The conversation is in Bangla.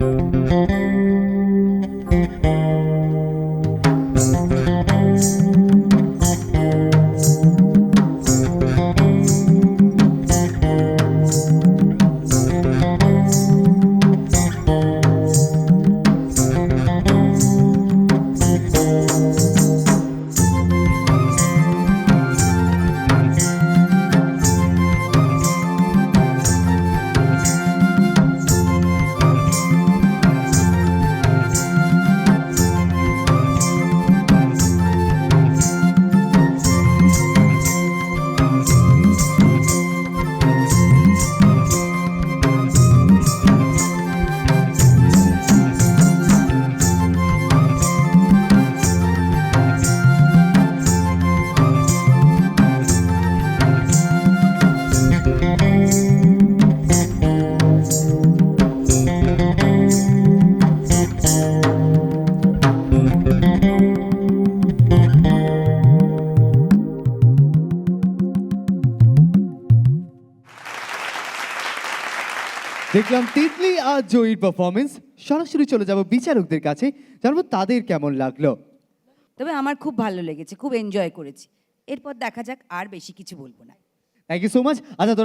Thank you. দেখলাম তিতলি আর জয়ীর পারফরমেন্স সরাসরি চলে যাব বিচারকদের কাছে। জানব তাদের কেমন লাগল। তবে আমার খুব ভালো লেগেছে খুব এনজয় করেছি। এরপর দেখা যাক আর বেশি কিছু বলব না। থ্যাংক ইউ সো মাচ আচ্ছা